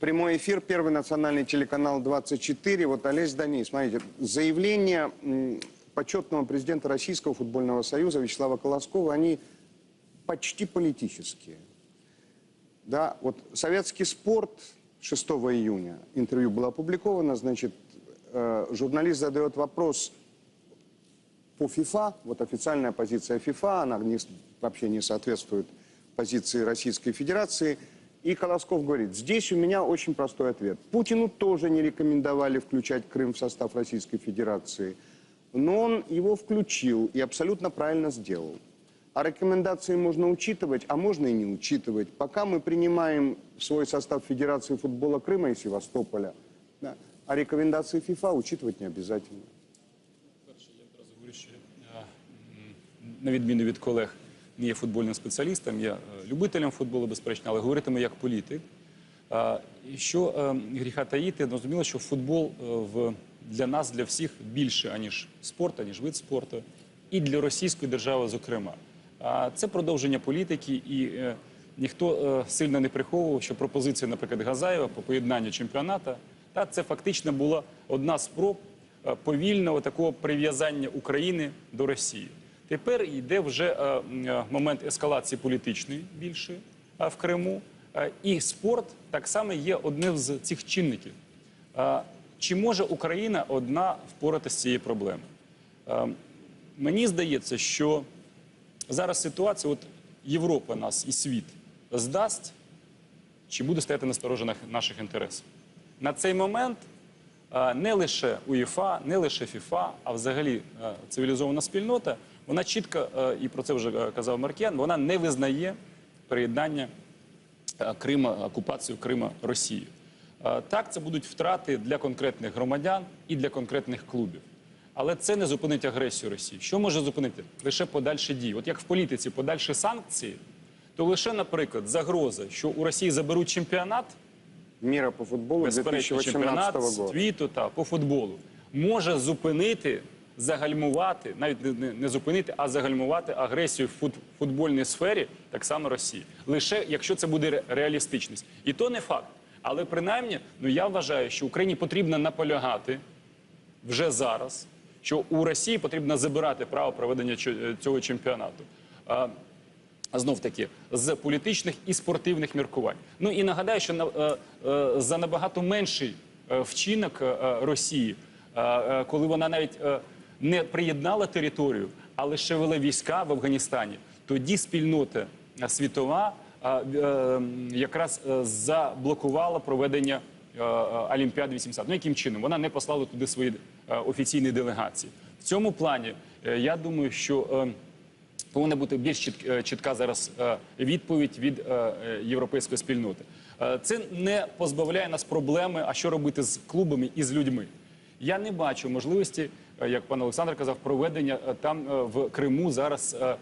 Прямой эфир, Первый национальный телеканал 24. Вот Олесь Даней, смотрите, заявления м, почетного президента Российского футбольного союза Вячеслава Колоскова, они почти политические. Да, вот советский спорт 6 июня, интервью было опубликовано, значит, э, журналист задает вопрос по ФИФА, вот официальная позиция ФИФА, она вообще не соответствует позиции Российской Федерации. И Колосков говорит, здесь у меня очень простой ответ. Путину тоже не рекомендовали включать Крым в состав Российской Федерации, но он его включил и абсолютно правильно сделал. А рекомендации можно учитывать, а можно и не учитывать. Пока мы принимаем в свой состав Федерации футбола Крыма и Севастополя, да, а рекомендации ФИФА учитывать не обязательно. Перше, я одразу говорю, що я, м, на відміну від колег, не є футбольним спеціалістом, я е, любителем футболу, безперечно, але говоритиму як політик. Що е, гріха таїти, зрозуміло, що футбол е, для нас, для всіх більше, аніж спорт, аніж вид спорту, і для російської держави, зокрема. Це продовження політики, і ніхто сильно не приховував, що пропозиція, наприклад, Газаєва по поєднанню чемпіоната, та це фактично була одна з спроб е, повільного такого прив'язання України до Росії. Тепер йде вже е, е, момент ескалації політичної більше в Криму. Е, І спорт так само є одним з цих чинників. Е, Чи може Україна одна впоратися з цією проблемою? Е, Мені здається, що зараз ситуація, от Європа нас і світ здасть, чи буде стояти на сторожинах наших інтересів. На цей момент е, не лише УЄФА, не лише ФІФА, а взагалі е, цивілізована спільнота, вона чітко, е, і про це вже е, казав Маркіян, вона не визнає приєднання е, Крима, окупацію Крима Росією. Так, це будуть втрати для конкретних громадян і для конкретних клубів. Але це не зупинить агресію Росії. Що може зупинити? Лише подальші дії. От як в політиці подальші санкції, то лише, наприклад, загроза, що у Росії заберуть чемпіонат, Мира по футболу безперечно, 2018 чемпіонат світу та по футболу може зупинити, загальмувати, навіть не, не, зупинити, а загальмувати агресію в фут, футбольній сфері, так само Росії. Лише якщо це буде ре- реалістичність. І то не факт. Але принаймні, ну я вважаю, що Україні потрібно наполягати вже зараз, що у Росії потрібно забирати право проведення цього чемпіонату. А, Знов таки з політичних і спортивних міркувань. Ну і нагадаю, що на, е, е, за набагато менший е, вчинок е, е, Росії, е, е, коли вона навіть е, не приєднала територію, а лише вела війська в Афганістані, тоді спільнота е, світова е, е, якраз заблокувала проведення Олімпіади 80. Ну яким чином? Вона не послала туди свої офіційні делегації. В цьому плані я думаю, що. Повинна бути більш чіт- чітка зараз відповідь від європейської спільноти. Це не позбавляє нас проблеми, а що робити з клубами і з людьми. Я не бачу можливості, як пан Олександр казав, проведення е, там е, в Криму зараз е,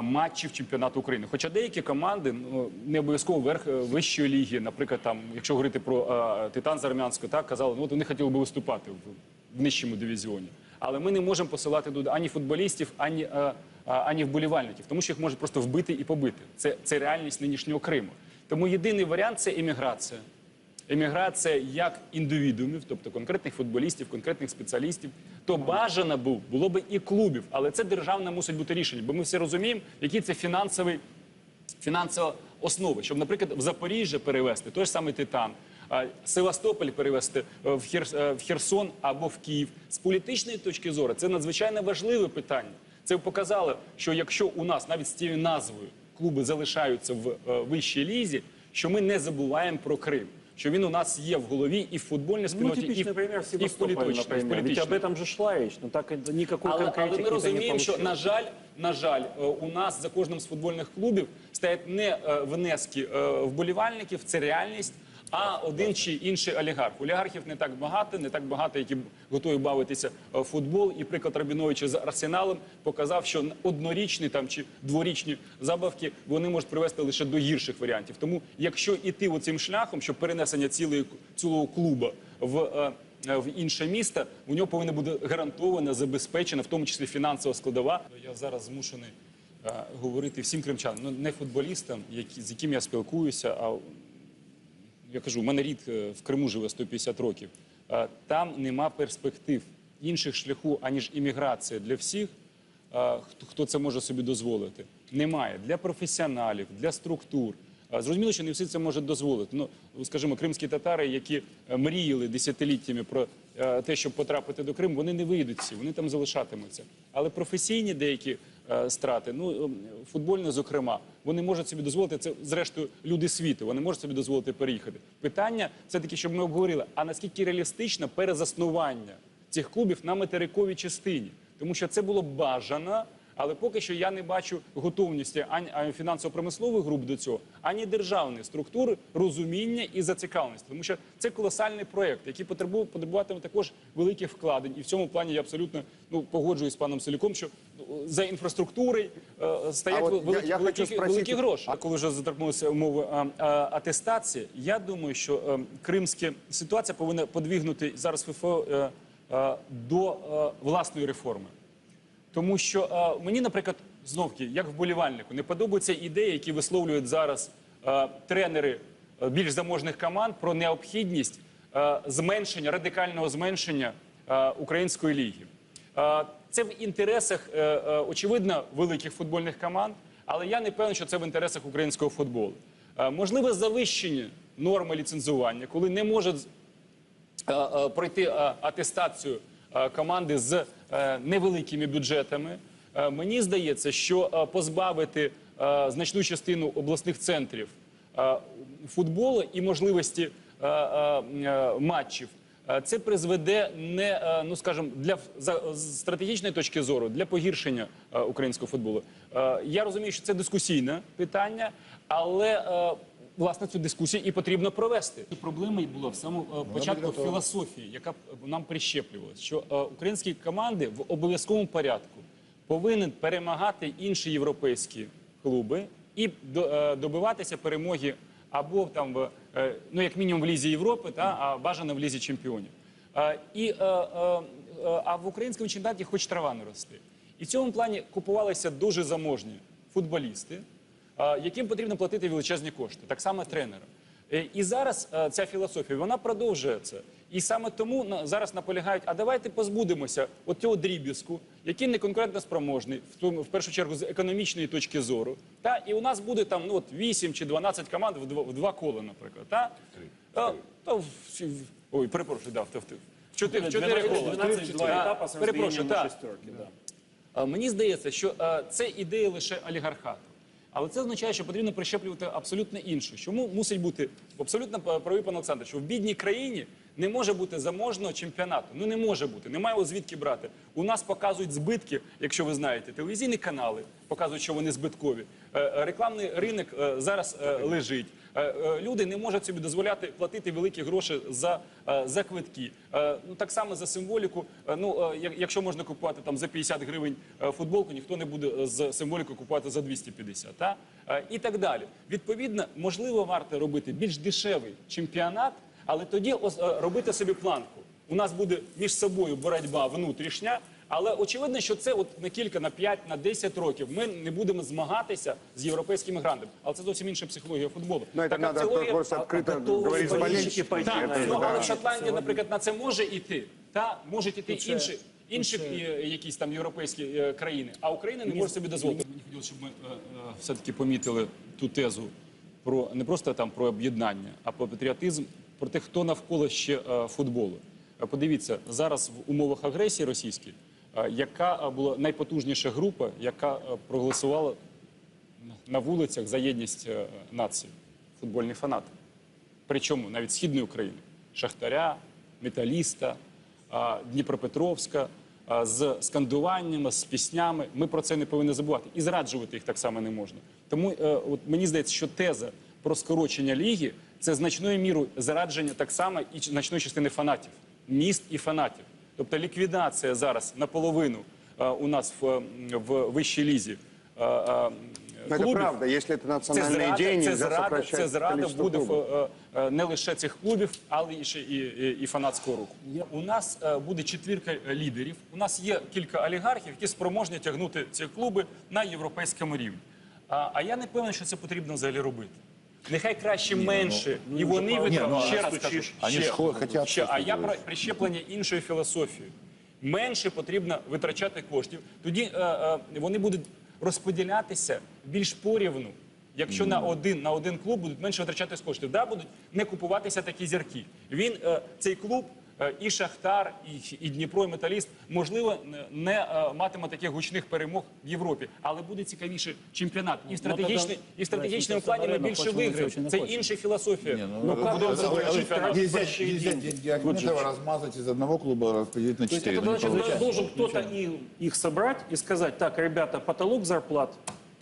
матчів чемпіонату України. Хоча деякі команди ну, не обов'язково верх вищої ліги, наприклад, там, якщо говорити про Титан з Армянського, так казали, ну от вони хотіли би виступати в, в нижчому дивізіоні. Але ми не можемо посилати туди ані футболістів, ані, ані вболівальників, тому що їх можуть просто вбити і побити. Це, це реальність нинішнього Криму. Тому єдиний варіант це еміграція. Еміграція як індивідуумів, тобто конкретних футболістів, конкретних спеціалістів, то бажано був було би і клубів, але це державне мусить бути рішення, бо ми всі розуміємо, який це фінансовий фінансова основа, щоб, наприклад, в Запоріжжя перевести той ж самий Титан, Севастополь перевести е, е, в Херсон або в Київ. З політичної точки зору це надзвичайно важливе питання. Це показало, що якщо у нас навіть з цією назвою клуби залишаються в е, вищій лізі, що ми не забуваємо про Крим Що він у нас є в голові і в футбольній Ну, спільноті, і, типичный в, пример і в Севастополя, політичній. в например. Ведь об політичній. этом же шла речь, но так и никакой Але, але конкретики ми это не розуміємо, що получилось. на жаль, на жаль, е, у нас за кожним з футбольних клубів стоять не е, внески е, вболівальників, це реальність. А один чи інший олігарх. Олігархів не так багато, не так багато, які готові бавитися е, в футбол. І приклад Рабіновича з Арсеналом показав, що однорічні там чи дворічні забавки вони можуть привести лише до гірших варіантів. Тому, якщо іти оцим шляхом, що перенесення цілої цілого клуба в е, е, в інше місто, у нього повинна бути гарантована, забезпечена, в тому числі фінансова складова. Я зараз змушений говорити всім кримчанам, ну не футболістам, які, з якими я спілкуюся, а я кажу, у мене рід е, в Криму живе 150 років. Е, Там нема перспектив інших шляху, аніж імміграція для всіх. е, Хто, це може собі дозволити? Немає для професіоналів, для структур. Зрозуміло, що не всі це можуть дозволити. Ну, скажімо, кримські татари, які мріяли десятиліттями про те, щоб потрапити до Криму, вони не вийдуть всі, вони там залишатимуться. Але професійні деякі страти, ну футбольне, зокрема, вони можуть собі дозволити це. Зрештою, люди світу, вони можуть собі дозволити переїхати. Питання все таки, щоб ми обговорили, а наскільки реалістично перезаснування цих клубів на материковій частині, тому що це було бажано. Але поки що я не бачу готовності ані фінансово-промислових груп до цього, ані державної структури, розуміння і зацікавленості. Тому що це колосальний проєкт, який потребуватиме також великих вкладень. І в цьому плані я абсолютно ну погоджуюсь з паном Селюком, що ну, за інфраструктурою е, стоять А от я- великі, я великі, хочу спросити- великі гроші. А коли вже заторкнулися умови а, а, атестації, я думаю, що е, кримська ситуація повинна подвігнути зараз ФФО е, е, до е, власної реформи. Тому що е, мені, наприклад, знов-таки, як вболівальнику, не подобаються ідеї, які висловлюють зараз е, тренери е, більш заможних команд про необхідність е, зменшення, радикального зменшення е, української ліги. Е, це в інтересах, е, е, очевидно, великих футбольних команд, але я не певний, що це в інтересах українського футболу. Е, можливе завищення норми ліцензування, коли не може е, е, пройти е, атестацію команди з е, невеликими бюджетами. Е, Мені здається, що е, позбавити е, значну частину обласних центрів е, футболу і можливості е, е, е, матчів. е, Це призведе не е, ну скажімо, для з стратегічної точки зору для погіршення е, українського футболу. Е, Я розумію, що це дискусійне питання, але е, власне цю дискусію і потрібно провести. Проблема і була в самому е, початку філософії, яка нам прищеплювалася, що е, українські команди в обов'язковому порядку повинні перемагати інші європейські клуби і до- е, добиватися перемоги або там в е, ну як мінімум в лізі Європи, та а бажано в лізі чемпіонів. Е, І е, е, е, а в українському чемпіонаті хоч трава не росте. І в цьому плані купувалися дуже заможні футболісти, е, яким потрібно платити величезні кошти, так само тренерам. Е, І зараз е, ця філософія вона продовжує це. І саме тому зараз наполягають: а давайте позбудемося от цього дріб'язку, який не конкурентно спроможний, в першу чергу з економічної точки зору. Та і у нас буде там ну от 8 чи 12 команд в два, в два кола, наприклад. Та? Та, та, в- в- ой, перепрошую, да, в, в, в чотири, в чотири кола. 12 два Та, етапа з перепрошую, на шестерки. Да. А, Мені здається, що е, це ідея лише олігархату. Але це означає, що потрібно прищеплювати абсолютно інше. Чому мусить бути абсолютно правий пан Олександр, що в бідній країні не може бути заможного чемпіонату. Ну не може бути. Немає звідки брати. У нас показують збитки, якщо ви знаєте, телевізійні канали показують, що вони збиткові. Е, е, Рекламний ринок е, зараз лежить. Е, е, Люди не можуть собі дозволяти платити великі гроші за, е, за квитки. Ну так само за символіку. Ну якщо можна купувати там за 50 гривень футболку, ніхто не буде з символіку купувати за 250, та? І так далі. Відповідно, можливо, варто робити більш дешевий чемпіонат, але тоді робити собі планку. У нас буде між собою боротьба внутрішня. Але очевидно, що це от на кілька, на 5, на 10 років ми не будемо змагатися з європейськими грандами. Але це зовсім інша психологія футболу. Но это Така надо теорія- просто а- открыто а готовы говорить с болельщики болельщиками. пойти так, на ну, это? але Да. Шотландія, наприклад, на це може йти. Та можуть іти це- інші, інші е, якісь там європейські е, країни, а Україна не може собі дозволити. Мені хотілося, щоб ми е, е, все-таки помітили ту тезу про не просто там про об'єднання, а про патріотизм, про те, хто навколо ще е, футболу. Е, Подивіться зараз в умовах агресії російської, е, яка е, була найпотужніша група, яка е, проголосувала на вулицях за єдність е, нації, футбольні фанати. Причому навіть східної України Шахтаря, Металіста, Дніпропетровська з скандуваннями, з піснями. Ми про це не повинні забувати. І зраджувати їх так само не можна. Тому е, от мені здається, що теза про скорочення ліги це значною мірою зрадження так само і значної частини фанатів, міст і фанатів. Тобто ліквідація зараз наполовину е, у нас в, в вищій лізі. е, е, Но это клубів. правда, если это Це национальные зрада, идеи, це нельзя зрада, сокращать це зрада количество буде в, клубов. е, е, не лише цих клубів, але і ще і, і, і фанатського руху. У нас е, буде четвірка лідерів. У нас є кілька олігархів, які спроможні тягнути ці клуби на європейському рівні. А, а я не певний, що це потрібно взагалі робити. Нехай краще менше, і вони витрачають ну, ще раз кажу, ще, ж ще, а я про прищеплення іншої філософії. Менше потрібно витрачати коштів. Тоді е, е, вони будуть розподілятися більш порівну. Якщо на один на один клуб будуть менше витрачати коштів, да, будуть не купуватися такі зірки. Він е, цей клуб. е, І Шахтар, і, і Дніпро, і Металіст, можливо, не- не е, матиме таких гучних перемог в Європі, але буде цікавіший чемпіонат. І в стратегічний, і в стратегічному Давайте, плані ми Арена більше хочемо, це виграємо. очень Це хочемо. інша філософія. Не, ну, Ну, как Будемо это заводити звучит? чемпіонат. Нельзя, большие нельзя деньги. деньги Ахметова размазать из одного клуба, распределить на То есть четыре. это Ну, не значит, получается. должен кто-то и- их собрать и сказать, так, ребята, потолок зарплат.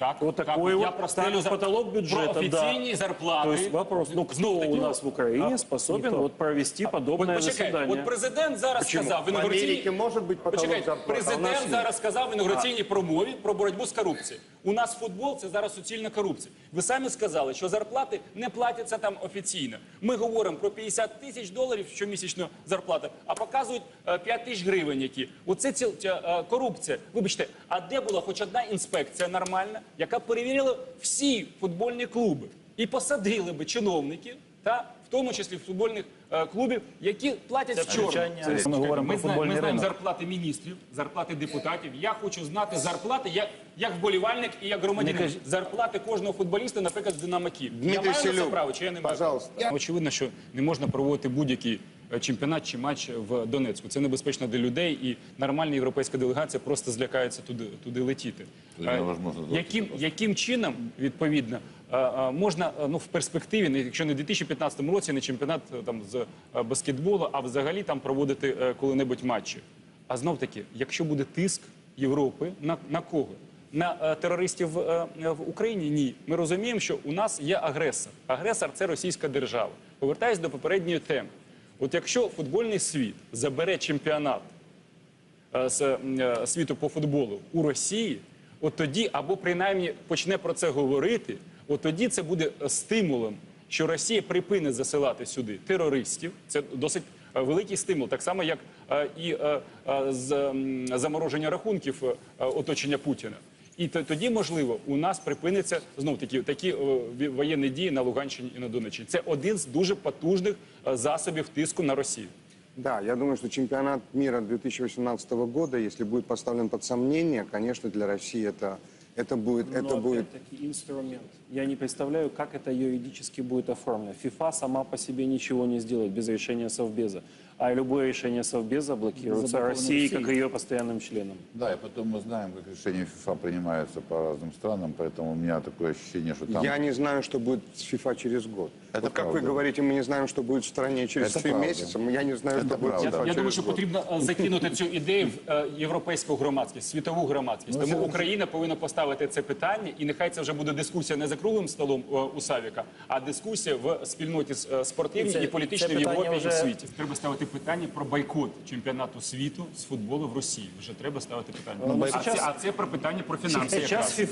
Так, Вот так, такой вот так, за- потолок бюджета, про офіційні да. зарплати. То есть вопрос, ну кто Знову у нас в Украине а, способен ніхто. вот провести подобное вот, почекай, заседание? от президент зараз Почему? сказав в В інаугураційній... Америке может быть потолок Почекайте, зарплат, президент зараз сказав в інаугураційній промові про боротьбу з корупцією. У нас футбол це зараз суцільна корупція. Ви самі сказали, що зарплати не платяться там офіційно. Ми говоримо про 50 тисяч доларів щомісячно зарплата, а показують е, 5 тисяч гривень. Які оце ці, е, корупція. Вибачте, а де була хоч одна інспекція нормальна, яка перевірила всі футбольні клуби і посадили би чиновників, та в тому числі в футбольних е, клубів, які платять в чорну. Це- Ми говоримо про знаємо, ми футбольний знаємо ринок. зарплати міністрів, зарплати депутатів. Я хочу знати зарплати як, як вболівальник і як громадянин. Зарплати кожного футболіста, наприклад, з Динамо Київ. Дмитрий я маю на це Селюк, право, чи я не маю? пожалуйста. Очевидно, що не можна проводити будь-який е, чемпіонат чи матч в Донецьку. Це небезпечно для людей, і нормальна європейська делегація просто злякається туди, туди летіти. Туди Е, невозможно яким, яким чином, відповідно, можна е, ну, в перспективі, якщо не в 2015 році, не чемпіонат е, там, з е, баскетболу, а взагалі там проводити е, коли-небудь матчі. А знов таки, якщо буде тиск Європи, на, на кого? На е, терористів е, в Україні? Ні. Ми розуміємо, що у нас є агресор. Агресор це російська держава. Повертаюсь до попередньої теми. От якщо футбольний світ забере чемпіонат е, з е, світу по футболу у Росії, от тоді, або принаймні почне про це говорити, от тоді це буде е, стимулом, що Росія припинить засилати сюди терористів. Це досить е, великий стимул, так само як е, і з замороження рахунків оточення Путіна. І тоді, можливо, у нас припиниться знов такі такі воєнні дії на Луганщині і на Донеччині. Це один з дуже потужних засобів тиску на Росію. Да, я думаю, что чемпионат мира 2018 года, если будет поставлен под сомнение, конечно, для России это, это будет, Но это будет опять-таки инструмент. Я не представляю, как это юридически будет оформлено. ФИФА сама по себе ничего не сделает без решения Совбеза. А любое решение Совбеза блокируется Заблоковано Россией, Россией. как ее постоянным членом. Да, и потом мы знаем, как решения ФИФА принимаются по разным странам, поэтому у меня такое ощущение, что там... Я не знаю, что будет с ФИФА через год. Это вот как вы правда. говорите, мы не знаем, что будет в стране через Это три правда. месяца. Я не знаю, Это что будет с правда. ФИФА Я через думаю, що год. потрібно е, закинути цю ідею в е, європейську громадськість, світову громадськість. Ну, Тому це- Україна повинна поставити це питання, і нехай це вже буде дискусія не за круглим столом е, у Савіка, а дискусія в спільноті е, спортивній І це- і політичній це в Європі питання і в вже- світі. Треба ставити питання про бойкот чемпіонату світу з футболу в Росії. Вже треба ставити питання. Ну, а, це, а це про питання про фінанси. Якраз.